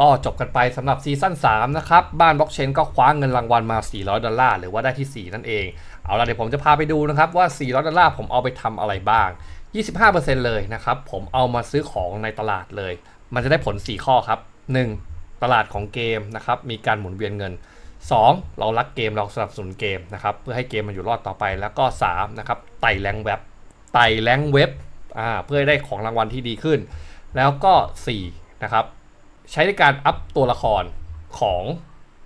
ก็จบกันไปสำหรับซีซั่น3นะครับ บ้านบล็อกเชนก็คว้าเงินรางวัลมา 400 ดอลลาร์หรือว่าได้ที่ 4 นั่นเอง เอาละเดี๋ยวผมจะพาไปดูนะครับว่า 400 ดอลลาร์ผมเอาไปทำอะไรบ้าง 25%เลยนะครับ ผมเอามาซื้อของในตลาดเลย มันจะได้ผล 4 ข้อครับ 1. ตลาดของเกมนะครับ มีการหมุนเวียนเงิน 2. เรารักเกมเราสนับสนุนเกมนะครับเพื่อให้เกมมันอยู่รอดต่อไปแล้วก็3นะครับไต่แรงเว็บไต่แรงเว็บเพื่อให้ได้ของรางวัลที่ดีขึ้น แล้วก็4นะครับ ใช้ในการอัพตัวละครของ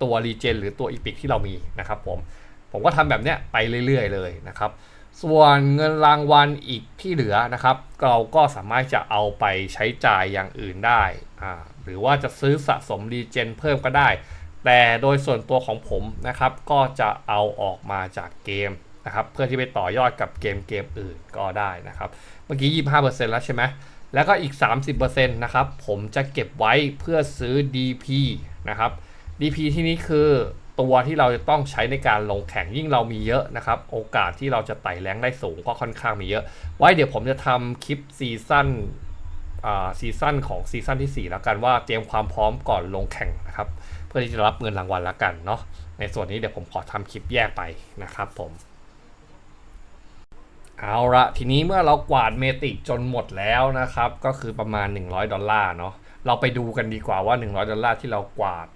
ตัวรีเจนหรือตัวอีพิกที่เรามีนะครับผม ผมก็ทำแบบเนี้ยไปเรื่อยๆเลยนะครับ ส่วนเงินรางวัลอีกที่เหลือนะครับ เราก็สามารถจะเอาไปใช้จ่ายอย่างอื่นได้อ่าหรือว่าจะซื้อสะสมรีเจนเพิ่มก็ได้ แต่โดยส่วนตัวของผมนะครับ ก็จะเอาออกมาจากเกมนะครับ เพื่อที่ไปต่อยอดกับเกมเกมอื่นก็ได้นะครับ เมื่อกี้ 25%แล้วใช่ไหม แล้วก็อีก 30%นะครับ ผมจะเก็บไว้เพื่อซื้อ DP นะครับ DP ที่นี้คือตัวที่เราจะต้องใช้ในการลงแข่งยิ่งเรามีเยอะนะครับ โอกาสที่เราจะไต่แรงได้สูงก็ค่อนข้างมีเยอะ ไว้เดี๋ยวผมจะทำคลิปซีซั่นซีซั่นของซีซั่นที่ 4 แล้วกันว่าเตรียมความพร้อมก่อนลงแข่งนะครับ เพื่อที่จะรับเงินรางวัลแล้วกันเนาะในส่วนนี้เดี๋ยวผมขอทำคลิปแยกไปนะครับผม เอาละทีนี้เมื่อเรากวาดเมติกจนหมดแล้วนะครับ ก็คือประมาณ 100 ดอลลาร์เนาะเราไปดูกันดีกว่าว่า 100 ดอลลาร์ที่เรากวาด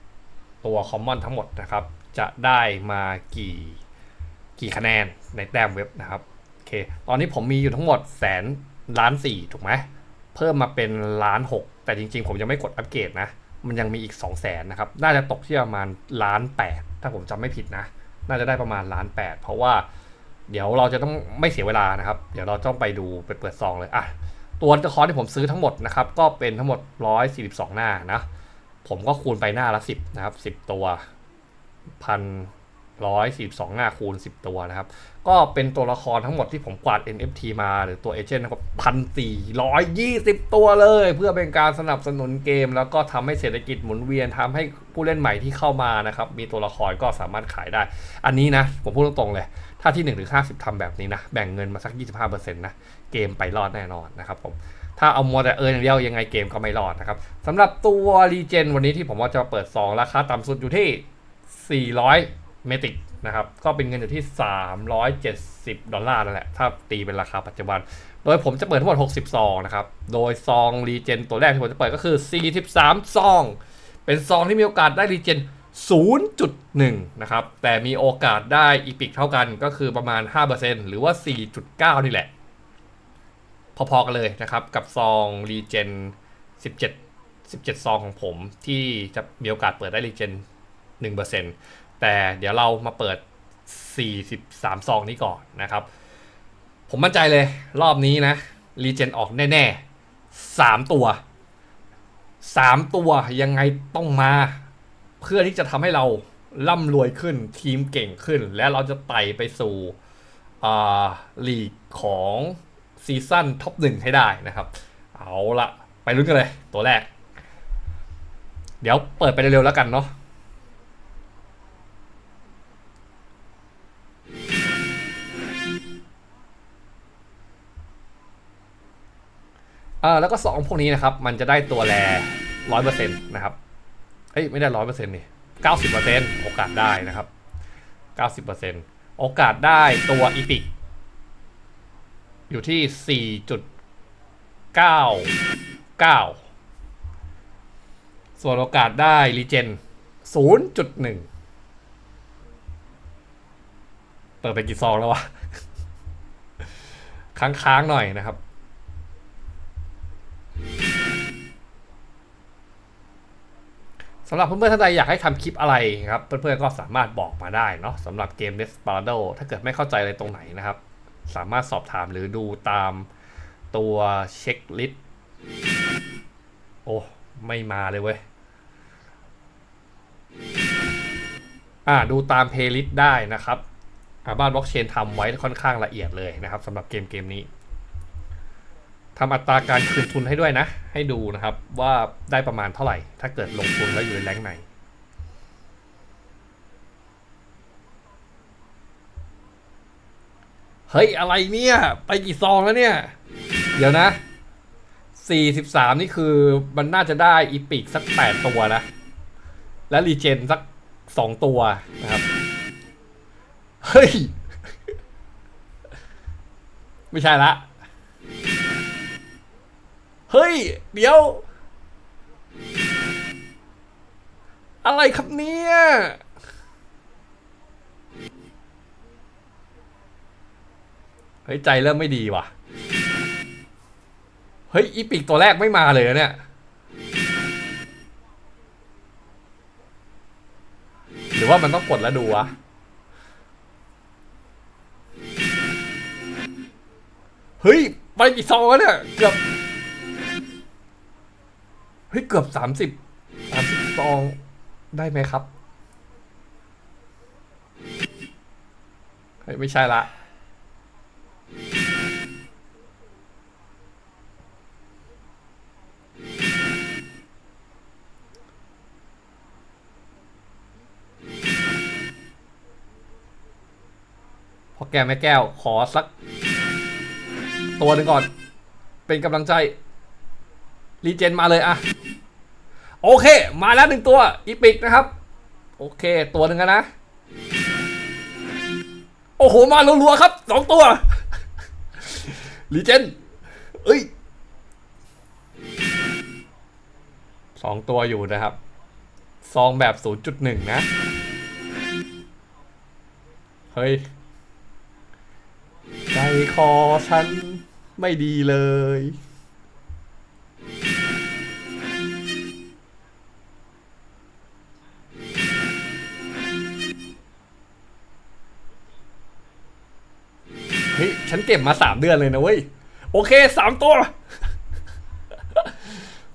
ตัวคอมมอนทั้งหมดนะครับ จะได้มากี่กี่คะแนนในแต้มเว็บนะครับโอเคตอนนี้ผมมีอยู่ทั้งหมดแสนล้านสี่ถูกไหมเพิ่มมาเป็นล้านหกแต่จริงๆ ผมยังไม่กดอัปเกรดนะ มันยังมีอีก2 0 0แสนนะครับ น่าจะตกที่ประมาณล้านแปดถ้าผมจำไม่ผิดนะ น่าจะได้ประมาณล้านแปดเพราะว่า เดี๋ยวเราจะต้องไม่เสียเวลานะครับ เดี๋ยวเราต้องไปดูไปเปิดซองเลยอะตัวคอร์สที่ผมซื้อทั้งหมดนะครับ ก็เป็นทั้งหมด 142 หน้านะ ผมก็คูณไปหน้าละ 10 นะครับ 10 ตัวพันร้อยสิบสองหน้าคูณ 10 ตัวนะครับ ก็เป็นตัวละครทั้งหมดที่ผมกวาด NFT มาหรือตัวเอเจนต์นะครับพันสี่ร้อยยี่สิบตัวเลย เพื่อเป็นการสนับสนุนเกม แล้วก็ทำให้เศรษฐกิจหมุนเวียนทำให้ผู้เล่นใหม่ที่เข้ามานะครับ มีตัวละครก็สามารถขายได้ อันนี้นะ ผมพูดตรงๆเลย ถ้าที่1ถึง50ทำแบบนี้นะ แบ่งเงินมาสัก 25%นะ เกมไปรอดแน่นอนนะครับผม ถ้าเอามัวแต่เอออย่างเดียวยังไงเกมก็ไม่รอดนะครับสำหรับตัวรีเจนวันนี้ที่ผมว่าจะเปิดซองราคาต่ำสุดอยู่ที่ 400 เมติกนะครับ ก็เป็นเงินอยู่ที่ 370 ดอลลาร์นั่นแหละ ถ้าตีเป็นราคาปัจจุบัน โดยผมจะเปิดทั้งหมด 60 ซองนะครับ โดยซองรีเจนตัวแรกที่ผมจะเปิดก็คือ 43 ซอง เป็นซองที่มีโอกาสได้รีเจน 0.1 นะครับ แต่มีโอกาสได้อีพิกเท่ากันก็คือประมาณ 5%หรือว่า 4.9 นี่แหละ พอๆกันเลยนะครับ กับซองรีเจน17 17 ซองของผมที่จะมีโอกาสเปิดได้รีเจน1%แต่เดี๋ยวเรามาเปิด 43 ซองนี้ก่อนนะครับ ผมมั่นใจเลยรอบนี้นะรีเจนออกแน่ ๆ 3 ตัว 3 ตัวยังไงต้องมา เพื่อที่จะทำให้เราร่ำรวยขึ้นทีมเก่งขึ้น และเราจะไต่ไปสู่ลีกของซีซั่นท็อปหนึ่งให้ได้นะครับ เอาละไปลุ้นกันเลยตัวแรก เดี๋ยวเปิดไปเร็วๆแล้วกันเนาะอ่าแล้วก็สองพวกนี้นะครับ มันจะได้ตัวแรร้อยเปอร์เซ็นต์นะครับ เอ้ยไม่ได้ร้อยเปอร์เซ็นต์นี่เก้าสิบเปอร์เซ็นต์โอกาสได้นะครับเก้าสิบเปอร์เซ็นต์โอกาสได้ตัวอีพิกอยู่ที่สี่จุดเก้าเก้าส่วนโอกาสได้รีเจนศูนย์จุดหนึ่งเปิดไปกี่ซองแล้ววะ ค้างๆหน่อยนะครับ สำหรับเพื่อนๆท่านใดอยากให้ทำคลิปอะไรครับเพื่อนๆก็สามารถบอกมาได้เนาะสำหรับเกม Desperado ถ้าเกิดไม่เข้าใจอะไรตรงไหนนะครับ สามารถสอบถามหรือดูตามตัวเช็คลิสต์โอ้ไม่มาเลยเว้ยอ่าดูตามเพลย์ลิสต์ได้นะครับอาบ้านบล็อกเชนทำไว้ค่อนข้างละเอียดเลยนะครับสำหรับเกมเกมนี้ ทำอัตราการคืนทุนให้ด้วยนะ ให้ดูนะครับว่าได้ประมาณเท่าไหร่ ถ้าเกิดลงทุนแล้วอยู่ในแรงไหนเฮ้ย อะไรเนี่ย ไปกี่ซองแล้วเนี่ย เดี๋ยวนะสี่สิบสามนี่คือมันน่าจะได้อีพิกสักแปดตัวนะ และรีเจนสักสองตัวนะครับ เฮ้ย ไม่ใช่ละ เฮ้ย เดี๋ยว อะไรครับเนี่ย เฮ้ย ใจเริ่มไม่ดีว่ะ เฮ้ย อีปิกตัวแรกไม่มาเลยเนี่ย หรือว่ามันต้องกดแล้วดูวะเฮ้ย ไปกี่ซองแล้วเนี่ย เกือบ เฮ้ยเกือบสามสิบสามสิบซองได้ไหมครับเฮ้ยไม่ใช่ละพอแก้วแม่แก้วขอสัก ตัวหนึ่งก่อน เป็นกำลังใจ รีเจนมาเลยอะโอเค มาแล้วหนึ่งตัวอีพิกนะครับ โอเค ตัวหนึ่งนะ โอ้โห มารัวๆครับสองตัวรีเจนเอ้ยสองตัวอยู่นะครับ ซองแบบ 0.1 นะ เฮ้ย ใจคอฉันไม่ดีเลย ฮ้ยฉันเก็บมาสามเดือนเลยนะเว้ย โอเคสามตัว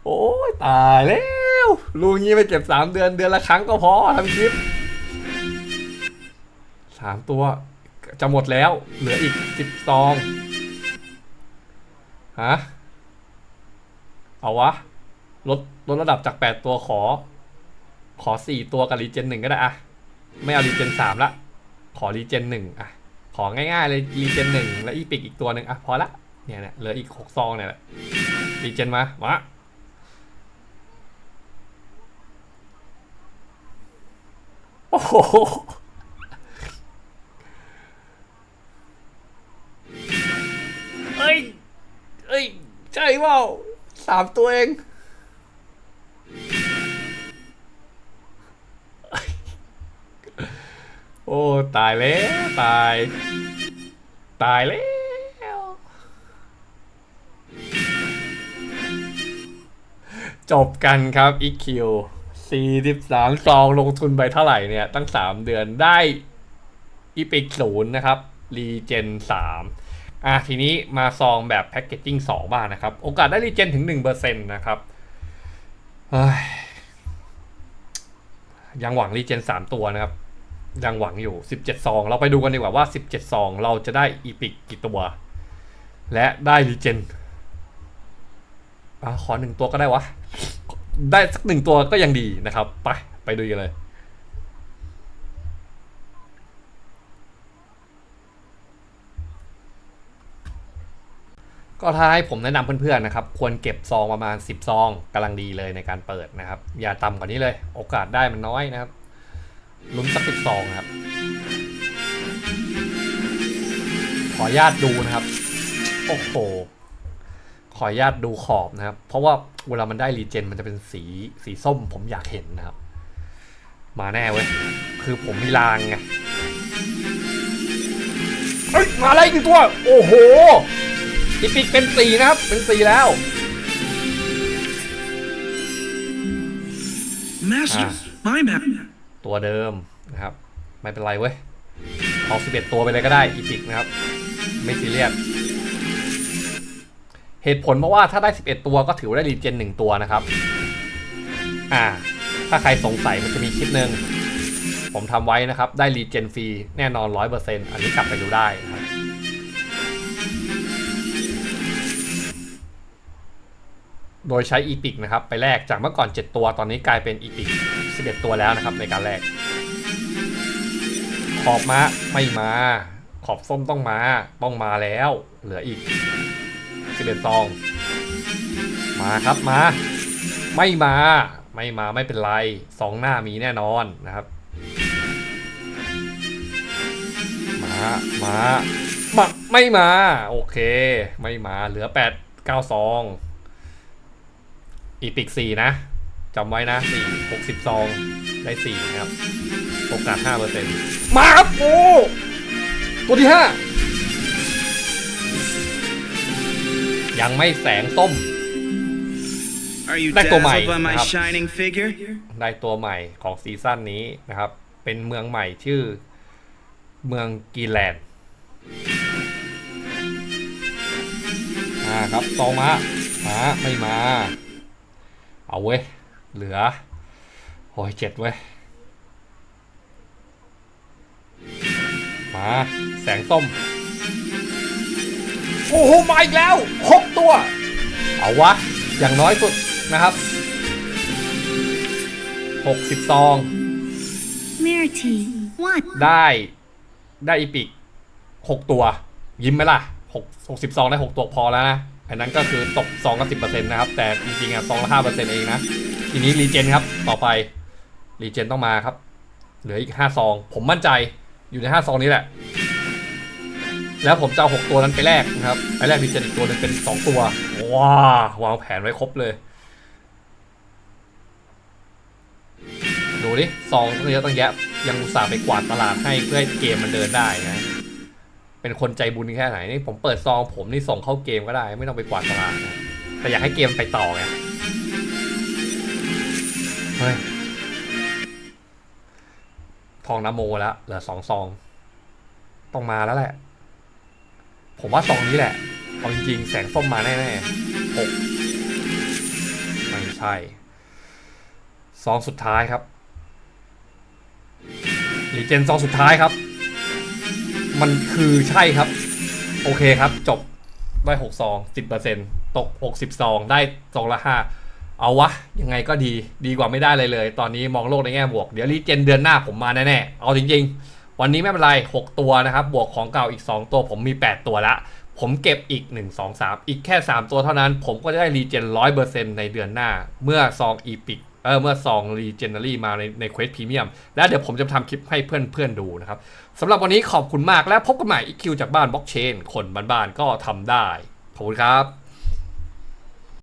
โอ้ยตายแล้วลูงี้ไปเก็บสามเดือนเดือนละครั้งก็พอทำคลิปสามตัว จะหมดแล้ว เหลืออีกสิบซองฮะเอาวะลดลดระดับจากแปดตัวขอ ขอสี่ตัวกับรีเจนหนึ่งก็ได้อะไม่เอารีเจนสามละ ขอรีเจนหนึ่งอะ ของ่ายๆเลยรีเจนหนึ่งแล้วอีปิกอีกตัวหนึ่งอะพอละเนี่ยเนี่ยเหลืออีกหกซองเนี่ยแหละรีเจนมา มาโอ้โหเอ้ย เอ้ย ใช่เปล่าสามตัวเอง โอ้ตายแล้วตาย ตายแล้วจบกันครับ EQ 43ซองลงทุนไปเท่าไหร่เนี่ย ตั้ง 3 เดือนได้อีพิกศูนย์นะครับรีเจนสามอะทีนี้มาซองแบบแพ็กเกจจิ้งสองบ้างนะครับ โอกาสได้รีเจนถึงหนึ่งเปอร์เซ็นต์นะครับยยังหวังรีเจนสามตัวนะครับ ยังหวังอยู่สิบเจ็ดซอง เราไปดูกันดีกว่าว่าสิบเจ็ดซอง เราจะได้อีพิกกี่ตัว และได้รีเจนอะขอหนึ่งตัวก็ได้วะ ได้สักหนึ่งตัวก็ยังดีนะครับ ไป ไปดูกันเลยก็ถ้าให้ผมแนะนำเพื่อนๆนะครับ ควรเก็บซองประมาณ 10 ซองกำลังดีเลยในการเปิดนะครับ อย่าต่ำกว่านี้เลย โอกาสได้มันน้อยนะครับ ลุ้นสักสิบซองนะครับ ขออนุญาตดูนะครับ โอ้โห ขออนุญาตดูขอบนะครับ เพราะว่าเวลามันได้รีเจนมันจะเป็นสีสีส้มผมอยากเห็นนะครับ มาแน่เว้ย คือผมมีลางไงเฮ้ยมาอะไรกี่ตัว โอ้โหอีปิกเป็นสีนะครับ เป็นสีแล้ว Master, my map. ตัวเดิมนะครับ ไม่เป็นไรเว้ยเอา11 ตัวไปเลยก็ได้อีพิกนะครับ ไม่ซีเรียสเหตุผลเพราะว่าถ้าได้ 11 ตัวก็ถือว่าได้รีเจน1ตัวนะครับ อ่า ถ้าใครสงสัยมันจะมีคลิปหนึ่งผมทำไว้นะครับ ได้รีเจนฟรีแน่นอน 100%อันนี้กลับไปดูได้นะครับโดยใช้อีพิกนะครับ ไปแลกจากเมื่อก่อน 7 ตัวตอนนี้กลายเป็นอีพิก 11 ตัวแล้วนะครับในการแลกขอบมาไม่มา ขอบส้มต้องมา ต้องมาแล้ว เหลืออีก 11ซอง มาครับมา ไม่มา ไม่มาไม่เป็นไรสองหน้ามีแน่นอนนะครับ มา มามาไม่มา โอเค ไม่มาเหลือแปดเก้าซองอีพิกสี่นะ จำไว้นะสี่หกสิบซองได้สี่นะครับ โอกาสห้าเปอร์เซ็นต์มาครับ โอ้ ตัวที่ห้ายังไม่แสงส้ม Are you ได้ตัวใหม่ dazzled by my นะครับ shining figure? ได้ตัวใหม่ของซีซั่นนี้นะครับ เป็นเมืองใหม่ชื่อ เมืองกีแลนด์มาครับซองมามาไม่มา เอาเว้ย เหลือโอ้ยเจ็ดเว้ย มา แสงส้ม โอ้โห มาอีกแล้วหกตัว เอาวะ อย่างน้อยสุดนะครับ60ซอง Mirty, what? ได้ ได้อีปิกหกตัว ยิ้มไหมล่ะหกหกสิบซองได้หกตัวพอแล้วนะ อันนั้นก็คือตกซองละสิบเปอร์เซ็นต์นะครับ แต่จริงๆอะซองละห้าเปอร์เซ็นต์เองนะ ทีนี้รีเจนครับ ต่อไปรีเจนต้องมาครับ เหลืออีกห้าซอง ผมมั่นใจอยู่ในห้าซองนี้แหละ แล้วผมจะเอาหกตัวนั้นไปแลกนะครับ ไปแลกรีเจนอีกตัวหนึงเป็นสองตัว ว้าวางแผนไว้ครบเลย ดูดิซองตั้งเยอะตั้งแยะยังอุตส่าห์ไปกวาดตลาดให้เพื่อให้เกมมันเดินได้นะ เป็นคนใจบุญแค่ไหนนี่ผมเปิดซองผมนี่ส่งเข้าเกมก็ได้ ไม่ต้องไปกวาดตลาดนะแต่อยากให้เกมไปต่อไงเฮ้ยทองนโมแล้วเหลือสองซองต้องมาแล้วแหละ ผมว่าซองนี้แหละเอาจริงๆแสงส้มมาแน่ๆหกไม่ใช่ซองสุดท้ายครับรีเจนซองสุดท้ายครับ มันคือใช่ครับ โอเคครับ จบได้หกซองสิบเปอร์เซ็นตกหกสิบซองได้ซองละห้าเอาวะ ยังไงก็ดีดีกว่าไม่ได้เลยเลย ตอนนี้มองโลกในแง่บวก เดี๋ยวรีเจนเดือนหน้าผมมาแน่ๆ เอาจริงๆ วันนี้ไม่เป็นไร 6 ตัวนะครับ บวกของเก่าอีก 2 ตัวผมมี 8 ตัวละ ผมเก็บอีก 1 2 3 อีกแค่ 3 ตัวเท่านั้น ผมก็จะได้รีเจน 100%ในเดือนหน้า เมื่อซองอีพิก เออเมื่อซองรีเจนนอรีมาในในเควสพรีเมียมแล้วเดี๋ยวผมจะทำคลิปให้เพื่อนๆดูนะครับสำหรับวันนี้ขอบคุณมากและพบกันใหม่อีคิวจากบ้านบล็อกเชน คนบ้านๆก็ทำได้ขอบคุณครับ